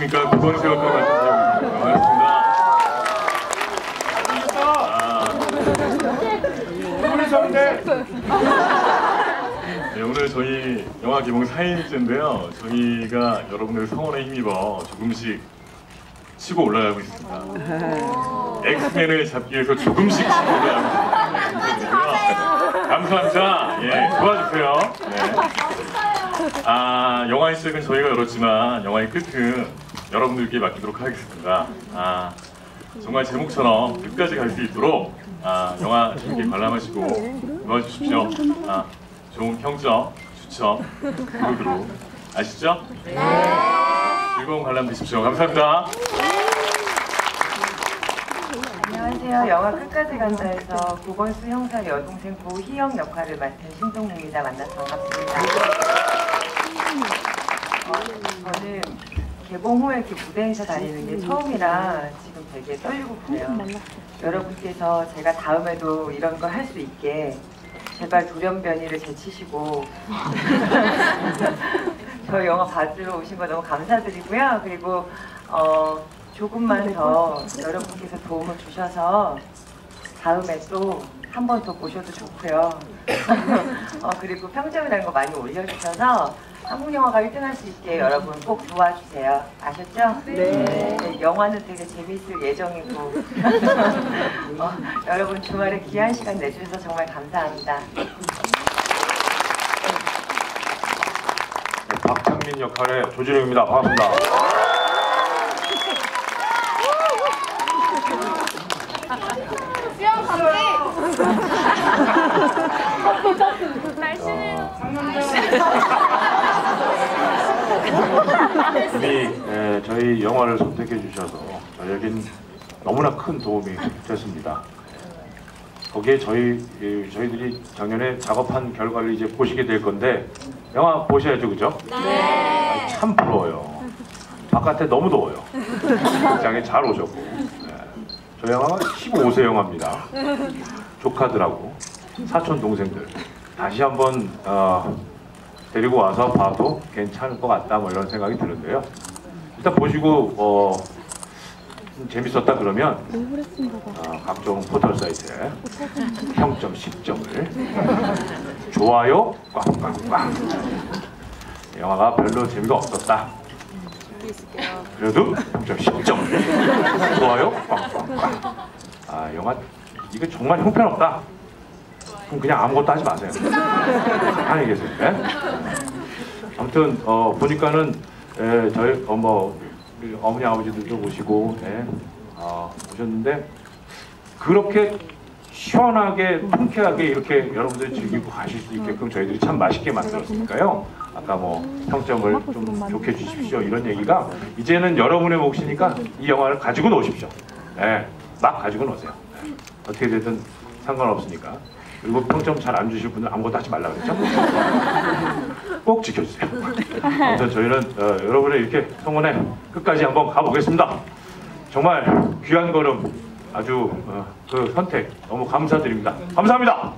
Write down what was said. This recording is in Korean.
그러니까 그건 세웠던 것 같은데요. 반갑습니다. 네, 오늘 저희 영화 개봉 4일째인데요. 저희가 여러분들 성원에 힘입어 조금씩 치고 올라가고 있습니다. 엑스맨을 잡기 위해서 조금씩 치고 올라가고 있습니다. 감사합니다. 예, 도와주세요. 네. 아, 영화의 시작은 저희가 열었지만 영화의 끝은 여러분들께 맡기도록 하겠습니다. 아, 정말 제목처럼 끝까지 갈 수 있도록 아, 영화 재밌게 관람하시고 도와주십시오. 아, 좋은 평점, 추천, 구독으로 아시죠? 네. 즐거운 관람 되십시오. 감사합니다. 안녕하세요. 영화 끝까지 간다에서 고건수 형사 여동생 고희영 역할을 맡은 신동민입니다. 만나서 반갑습니다. 어, 저는 개봉 후에 이렇게 무대에서 다니는 게 처음이라 지금 되게 떨리고 그래요. 여러분께서 제가 다음에도 이런 걸 할 수 있게 제발 돌연변이를 제치시고 저 영화 봐주러 오신 거 너무 감사드리고요. 그리고 어, 조금만 더 여러분께서 도움을 주셔서 다음에 또 한 번 더 보셔도 좋고요. 어, 그리고 평점이라는 거 많이 올려주셔서 한국 영화가 1등할 수 있게 여러분 꼭 도와주세요. 아셨죠? 네. 영화는 되게 재미있을 예정이고 어, 여러분 주말에 귀한 시간 내주셔서 정말 감사합니다. 네, 박창민 역할의 조진웅입니다. 반갑습니다. 수영 감지. 날씬해요. 이미 에, 저희 영화를 선택해 주셔서 저에겐 너무나 큰 도움이 됐습니다. 거기에 저희 이, 저희들이 작년에 작업한 결과를 이제 보시게 될 건데 영화 보셔야죠, 그죠? 네. 참 부러워요. 바깥에 너무 더워요. 극장에 잘 오셨고. 네. 저 영화가 15세 영화입니다. 조카들하고 사촌 동생들 다시 한번 어, 데리고 와서 봐도 괜찮을 것 같다 뭐 이런 생각이 드는데요. 일단 보시고 어, 좀 재밌었다 그러면 어, 각종 포털 사이트에 평점 10점을 좋아요 꽝꽝꽝 영화가 별로 재미가 없었다. 그래도 평점 10점 좋아요 꽝꽝꽝 아 영화 이거 정말 형편없다. 그럼 그냥 아무것도 하지 마세요. 안녕히 계세요. 네? 아무튼 어, 보니까는 에, 저희 어머 우리 어머니 아버지들도 오시고 예, 어, 오셨는데 그렇게 시원하게 통쾌하게 이렇게 여러분들이 즐기고 가실 수 있게끔 저희들이 참 맛있게 만들었으니까요. 아까 뭐 평점을 좀 좋게 주십시오 이런 얘기가 이제는 여러분의 몫이니까 이 영화를 가지고 노십시오. 예, 막 가지고. 예, 어떻게 되든 상관없으니까. 그리고 평점 잘 안 주실 분은 아무것도 하지 말라 그랬죠? 꼭 지켜주세요. 아무튼 저희는 어, 여러분의 이렇게 성원에 끝까지 한번 가보겠습니다. 정말 귀한 걸음 아주 어, 그 선택 너무 감사드립니다. 감사합니다.